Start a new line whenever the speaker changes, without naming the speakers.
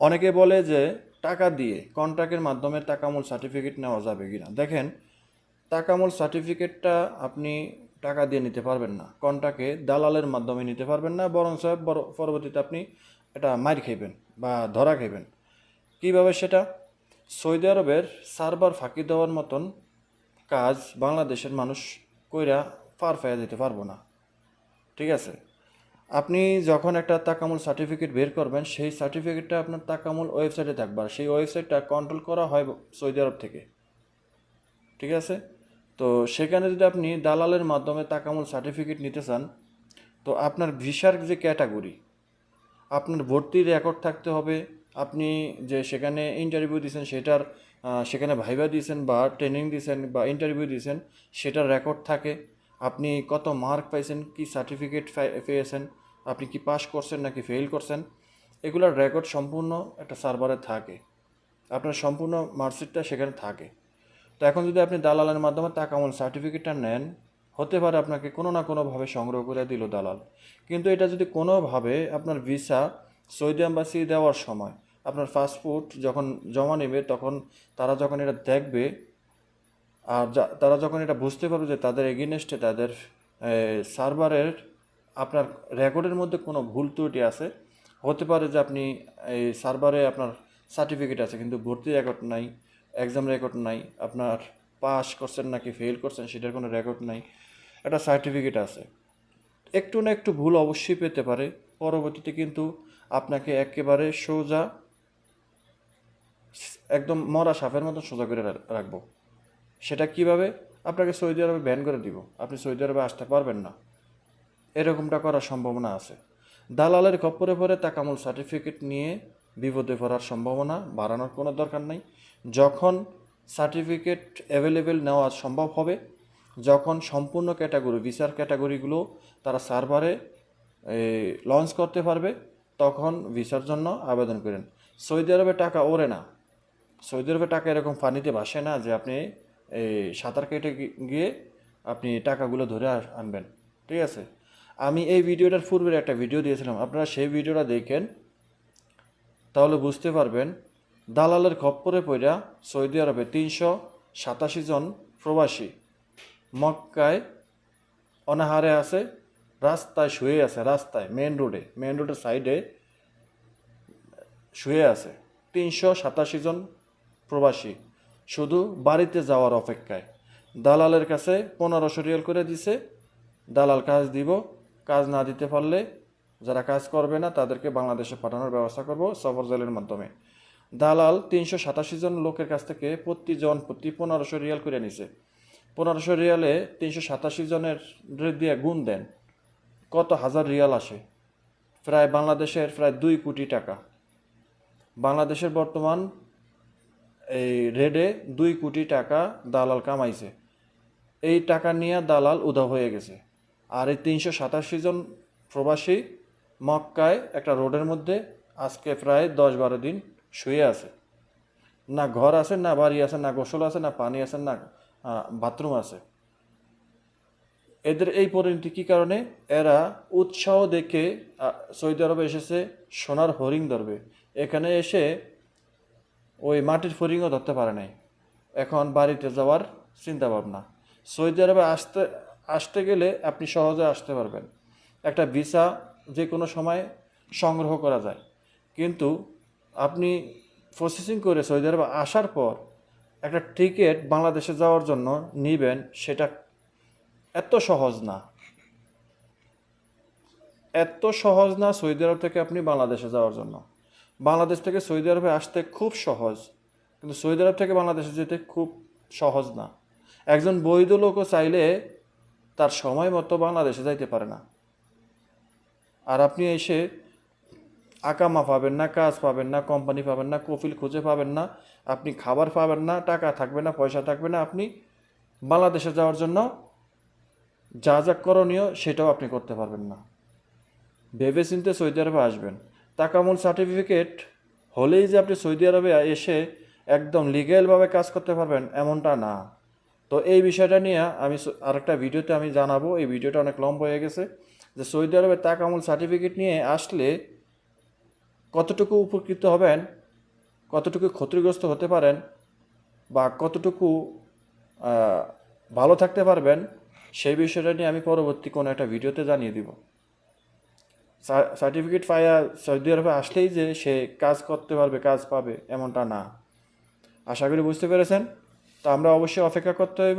অনেকে বলে যে টাকা দিয়ে কন্ট্রাক্টের মাধ্যমে টাকামূল সার্টিফিকেট নেওয়া যাবে কিনা। দেখেন, টাকামূল সার্টিফিকেটটা আপনি টাকা দিয়ে নিতে পারবেন না। কন্ট্রাক্টে দালালের মাধ্যমে নিতে পারবেন না, বরং সাহেব পরবর্তীতে আপনি এটা মার খাইবেন বা ধরা খাইবেন। কীভাবে সেটা? সৌদি আরবের সার্ভার ফাঁকি দেওয়ার মতন কাজ বাংলাদেশের মানুষ কইরা পার পেয়ে যেতে পারব না। ঠিক আছে? আপনি যখন একটা তাকামুল সার্টিফিকেট বের করবেন, সেই সার্টিফিকেটটা আপনার তাকামুল ওয়েবসাইটে থাকবে। আর সেই ওয়েবসাইটটা কন্ট্রোল করা হয় সৌদি আরব থেকে। ঠিক আছে? তো সেখানে যদি আপনি দালালের মাধ্যমে তাকামুল সার্টিফিকেট নিতে চান, তো আপনার ভিসার যে ক্যাটাগরি আপনার ভর্তি রেকর্ড থাকতে হবে। আপনি যে সেখানে ইন্টারভিউ দিয়েছেন, সেটার সেখানে ভাইবা দিয়েছেন বা ট্রেনিং দিয়েছেন বা ইন্টারভিউ দিয়েছেন, সেটার রেকর্ড থাকে। আপনি কত মার্ক পাইছেন, কি সার্টিফিকেট পেয়েছেন আপনি কি পাস করছেন নাকি ফেল করছেন, এগুলোর রেকর্ড সম্পূর্ণ একটা সার্ভারে থাকে। আপনার সম্পূর্ণ মার্কশিটটা সেখানে থাকে। তো এখন যদি আপনি দালালের মাধ্যমে তাকামল সার্টিফিকেটটা নেন, হতে পারে আপনাকে কোনো না কোনোভাবে সংগ্রহ করে দিল দালাল। কিন্তু এটা যদি কোনোভাবে আপনার ভিসা সৌদি আম্বাসি দেওয়ার সময় আপনার পাসপোর্ট যখন জমা নেবে, তখন তারা যখন এটা দেখবে, আর তারা যখন এটা বুঝতে পারবে যে তাদের এগেনস্টে তাদের সার্ভারের আপনার রেকর্ডের মধ্যে কোনো ভুল ত্রুটি আছে? হতে পারে যে আপনি এই সার্ভারে আপনার সার্টিফিকেট আছে, কিন্তু ভর্তি রেকর্ড নাই এক্সাম রেকর্ড নাই, আপনার পাস করছেন নাকি ফেল করছেন সেটার কোনো রেকর্ড নাই, একটা সার্টিফিকেট আছে। একটু না একটু ভুল অবশ্যই পেতে পারে, পরবর্তীতে কিন্তু আপনাকে একেবারে সোজা একদম মরা সাপের মতো সোজা করে রাখব। সেটা কীভাবে? আপনাকে সৌদি আরবে ব্যান করে দিব। আপনি সৌদি আরবে আসতে পারবেন না। এরকমটা করার সম্ভাবনা আছে। দালালের খপ্পরে পরে তাকামুল সার্টিফিকেট নিয়ে বিপদে পড়ার সম্ভাবনা বাড়ানোর কোনো দরকার নাই। যখন সার্টিফিকেট অ্যাভেলেবেল নেওয়া সম্ভব হবে, যখন সম্পূর্ণ ক্যাটাগরি ভিসার ক্যাটাগরিগুলো তারা সার্ভারে লঞ্চ করতে পারবে, তখন ভিসার জন্য আবেদন করেন। সৌদি আরবে টাকা ওরে না। সৌদি আরবে টাকা এরকম পানিতে ভাসে না যে আপনি সাঁতার কেটে গিয়ে আপনি টাকাগুলো ধরে আনবেন। ঠিক আছে? আমি এই ভিডিওটার পূর্বের একটা ভিডিও দিয়েছিলাম। আপনারা সেই ভিডিওটা দেখেন, তাহলে বুঝতে পারবেন, দালালের খপ্পরে পড়া সৌদি আরবে তিনশো সাতাশি জন প্রবাসী মক্কায় অনাহারে আছে, রাস্তায় শুয়ে আছে, রাস্তায় মেন রোডে মেন রোডের সাইডে শুয়ে আছে। তিনশো সাতাশি জন প্রবাসী শুধু বাড়িতে যাওয়ার অপেক্ষায়। দালালের কাছে পনেরোশো রিয়াল করে দিছে, দালাল কাজ দিব কাজ না দিতে পারলে যারা কাজ করবে না, তাদেরকে বাংলাদেশে পাঠানোর ব্যবস্থা করব সফর জেলের মাধ্যমে। দালাল তিনশো সাতাশি জন লোকের কাছ থেকে প্রতিজন প্রতি পনেরোশো রিয়াল করে নিছে। পনেরোশো রিয়ালে তিনশো সাতাশি জনের দিয়ে গুণ দেন। কত হাজার রিয়াল আসে? প্রায় বাংলাদেশের প্রায় দুই কোটি টাকা। বাংলাদেশের বর্তমান এই রেডে দুই কোটি টাকা দালাল কামাইছে। এই টাকা নিয়ে দালাল উধা হয়ে গেছে। আর এই তিনশো সাতাশি জন প্রবাসী মক্কায় একটা রোডের মধ্যে আজকে প্রায় দশ বারো দিন শুয়ে আছে। না ঘর আছে, না বাড়ি আছে, না গোসল আছে, না পানি আছে, না বাথরুম আছে। এদের এই পরিণতি কী কারণে? এরা উৎসাহ দেখে সৌদি আরবে এসেছে সোনার হরিং ধরবে। এখানে এসে ওই মাটির ফরিংও ধরতে পারে নাই। এখন বাড়িতে যাওয়ার চিন্তা ভাবনা সৌদি আরবে আসতে আসতে গেলে আপনি সহজে আসতে পারবেন। একটা ভিসা যে কোনো সময় সংগ্রহ করা যায়। কিন্তু আপনি প্রসেসিং করে সৌদি আরবে আসার পর একটা টিকিট বাংলাদেশে যাওয়ার জন্য নিবেন সেটা এত সহজ না। এত সহজ না সৌদি আরব থেকে আপনি বাংলাদেশে যাওয়ার জন্য। বাংলাদেশ থেকে সৌদি আরবে আসতে খুব সহজ, কিন্তু সৌদি আরব থেকে বাংলাদেশে যেতে খুব সহজ না। একজন বৈধ লোকও চাইলে তার সময় মতো বাংলাদেশে যাইতে পারে না। আর আপনি এসে আকামা পাবেন না, কাজ পাবেন না কোম্পানি পাবেন না, কফিল খুঁজে পাবেন না, আপনি খাবার পাবেন না, টাকা থাকবে না, পয়সা থাকবে না, আপনি বাংলাদেশে যাওয়ার জন্য যা যা করণীয় সেটাও আপনি করতে পারবেন না। ভেবে চিনতে সৌদি আরবে আসবেন। তাকামুল সার্টিফিকেট হলেই যে আপনি সৌদি আরবে এসে একদম লিগেলভাবে কাজ করতে পারবেন, এমনটা না। তো এই বিষয়টা নিয়ে আমি আরেকটা ভিডিওতে আমি জানাব। এই ভিডিওটা অনেক লম্বা হয়ে গেছে। যে সৌদি আরবে তাকামুল সার্টিফিকেট নিয়ে আসলে কতটুকু উপকৃত হবেন, কতটুকু ক্ষতিগ্রস্ত হতে পারেন বা কতটুকু ভালো থাকতে পারবেন, সেই বিষয়টা নিয়ে আমি পরবর্তী কোনো একটা ভিডিওতে জানিয়ে দিব। সার্টিফিকেট পাইয়া সৌদি আরবে আসলেই যে সে কাজ করতে পারবে, কাজ পাবে, এমনটা না। আশা করি বুঝতে পেরেছেন? তো আমরা অবশ্যই অপেক্ষা করতে হবে